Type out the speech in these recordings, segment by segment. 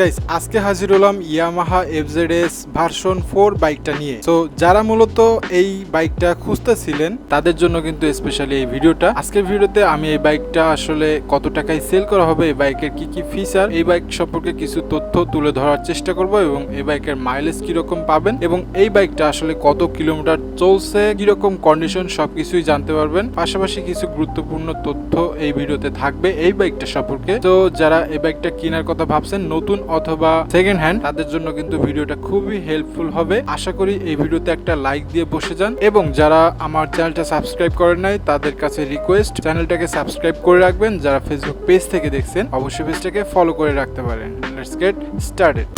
Guys আজকে হাজির হলাম ইয়ামাহা এফজেডএস ভার্সন ফোর বাইকটা নিয়ে। তো যারা মূলত এই বাইকটা খুঁজতেছিলেন, তাদের জন্য কিন্তু স্পেশালি এই ভিডিওটা। আজকের ভিডিওতে আমি এই বাইকটা আসলে কত টাকায় সেল করা হবে, এই বাইকের কি কি ফিচার এই বাইক সম্পর্কে কিছু তথ্য তুলে ধরার চেষ্টা করব এবং এই বাইকের মাইলেজ কীরকম পাবেন এবং এই বাইকটা আসলে কত কিলোমিটার চলছে, কীরকম কন্ডিশন সবকিছুই জানতে পারবেন। পাশাপাশি কিছু গুরুত্বপূর্ণ তথ্য এই ভিডিওতে থাকবে এই বাইকটা সম্পর্কে। তো যারা এই বাইকটা কেনার কথা ভাবছেন, নতুন অথবা সেকেন্ড হ্যান্ড তাদের জন্য কিন্তু ভিডিওটা খুবই হেল্পফুল হবে। আশা করি এই ভিডিওতে একটা লাইক দিয়ে বসে যান এবং যারা আমার চ্যানেলটা সাবস্ক্রাইব করেন নাই, তাদের কাছে রিকোয়েস্ট চ্যানেলটাকে সাবস্ক্রাইব করে রাখবেন। যারা ফেসবুক পেজ থেকে দেখছেন, অবশ্যই পেজটাকে ফলো করে রাখতে পারেন। Let's get started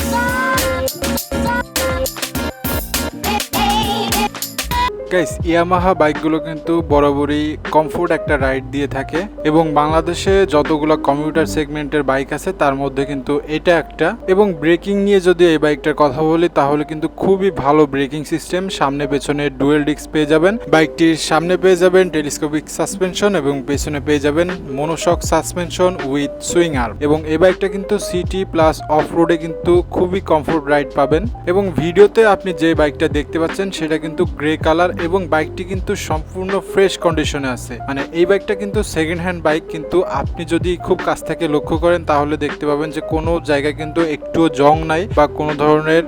guys Yamaha বাইকগুলো কিন্তু বরাবরই কমফোর্ট একটা রাইড দিয়ে থাকে এবং বাংলাদেশে যতগুলো কমিউটার সেগমেন্টের বাইক আছে, তার মধ্যে কিন্তু এটা একটা। এবং ব্রেকিং নিয়ে যদি এই বাইকটার কথা বলি, তাহলে কিন্তু খুবই ভালো ব্রেকিং সিস্টেম সামনে পেছনে ডুয়েল ডিস্ক পেয়ে যাবেন। বাইকটির সামনে পেয়ে যাবেন টেলিস্কোপিক সাসপেনশন এবং পেছনে পেয়ে যাবেন monoshock suspension with swing arm এবং এই বাইকটা কিন্তু সিটি প্লাস অফ রোডে কিন্তু খুবই কমফোর্ট রাইড পাবেন। এবং ভিডিওতে আপনি যে বাইকটা দেখতে পাচ্ছেন, সেটা কিন্তু গ্রে কালার এবং বাইকটি কিন্তু সম্পূর্ণ ফ্রেশ কন্ডিশনে আছে। মানে এই বাইকটা কিন্তু সেকেন্ড হ্যান্ড বাইক, কিন্তু আপনি যদি খুব কাছ থেকে লক্ষ্য করেন, তাহলে দেখতে পাবেন যে কোনো জায়গায় কিন্তু একটুও জং নাই বা কোনো ধরনের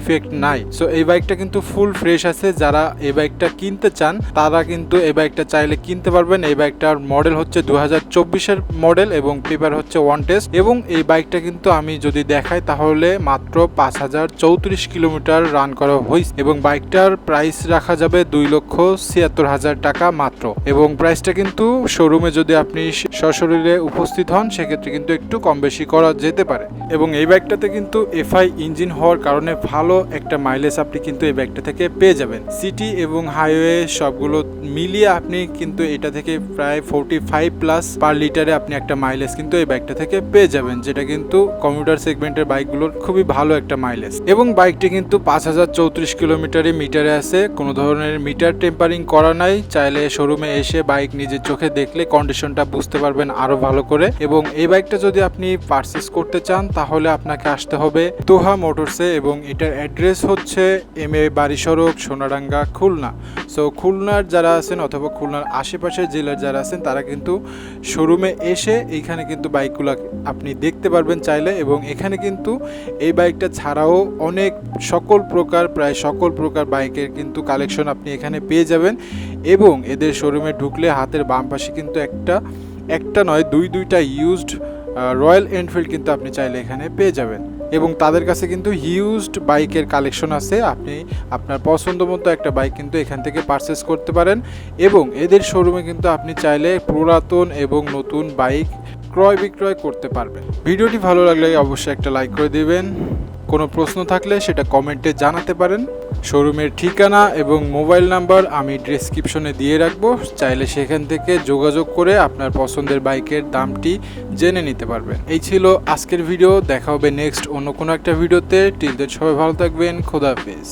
ইফেক্ট নাই। সো এই বাইকটা কিন্তু ফুল ফ্রেশ আছে। যারা এই বাইকটা কিনতে চান, তারা কিন্তু এই বাইকটা চাইলে কিনতে পারবেন। এই বাইকটার মডেল হচ্ছে দু হাজার মডেল এবং পেপার হচ্ছে ওয়ান টেস্ট এবং এই বাইকটা কিন্তু আমি যদি দেখাই, তাহলে মাত্র পাঁচ হাজার চৌত্রিশ কিলোমিটার রান করা হয়েছে এবং বাইকটার প্রাইস রাখা যাবে দুই লক্ষ ছিয়াত্তর হাজার টাকা মাত্র। এবং প্রাইসটা কিন্তু শোরুমে যদি আপনি সশরীরে উপস্থিত হন, সেক্ষেত্রে কিন্তু একটু কম বেশি করা যেতে পারে। এবং এই বাইকটাতে কিন্তু এফআই ইঞ্জিন হওয়ার কারণে ভালো একটা মাইলেজ আপনি কিন্তু এই বাইকটা থেকে পেয়ে যাবেন। সিটি এবং হাইওয়ে সবগুলো মিলিয়ে আপনি কিন্তু এটা থেকে প্রায় ফোরটি ফাইভ প্লাস পার লিটারে আপনি একটা মাইলেজ কিন্তু এই বাইকটা থেকে পেয়ে যাবেন, যেটা কিন্তু কম্পিউটার সেগমেন্টের বাইকগুলোর খুবই ভালো একটা মাইলেজ এবং বাইকটি কিন্তু পাঁচ হাজার চৌত্রিশ কিলোমিটারে মিটারে আছে, কোনো ধরনের মিটার টেম্পারিং করা নাই, চাইলে শোরুমে এসে বাইক নিজের চোখে দেখলে কন্ডিশনটা বুঝতে পারবেন আরও ভালো করে। এবং এই বাইকটা যদি আপনি পারচেস করতে চান, তাহলে আপনাকে আসতে হবে তোহা মোটরসে এবং এটার অ্যাড্রেস হচ্ছে এম এ বাড়ি সড়ক সোনাডাঙ্গা, খুলনা। সো খুলনার যারা আছেন অথবা খুলনার আশেপাশের জেলার যারা আছেন, তারা কিন্তু শোরুমে এসে এইখানে কিন্তু বাইকগুলো আপনি দেখতে পারবেন চাইলে এবং এখানে কিন্তু এই বাইকটা ছাড়াও অনেক সকল প্রকার, প্রায় সকল প্রকার বাইকের কিন্তু কালেকশন আপনি এখানে পেয়ে যাবেন এবং এদের শোরুমে ঢুকলে হাতের বাম পাশে কিন্তু একটা একটা নয়, দুই, দুইটা ইউজড রয়্যাল এনফিল্ড কিন্তু আপনি চাইলে এখানে পেয়ে যাবেন। এবং তাদের কাছে কিন্তু হিউজড বাইকের কালেকশন আছে। আপনি আপনার পছন্দ মতো একটা বাইক কিন্তু এখান থেকে পারচেস করতে পারেন এবং এদের শোরুমে কিন্তু আপনি চাইলে পুরাতন এবং নতুন বাইক ক্রয় বিক্রয় করতে পারবেন। ভিডিওটি ভালো লাগলে অবশ্যই একটা লাইক করে দিবেন। কোনো প্রশ্ন থাকলে সেটা কমেন্টে জানাতে পারেন। শোরুমের ঠিকানা এবং মোবাইল নাম্বার আমি ডিসক্রিপশনে দিয়ে রাখব। চাইলে সেখান থেকে যোগাযোগ করে আপনার পছন্দের বাইকের দামটি জেনে নিতে পারবেন। এই ছিল আজকের ভিডিও। দেখা হবে নেক্সট অন্য কোনো একটা ভিডিওতে। টিলদের সবাই ভালো থাকবেন। খোদাহাফেজ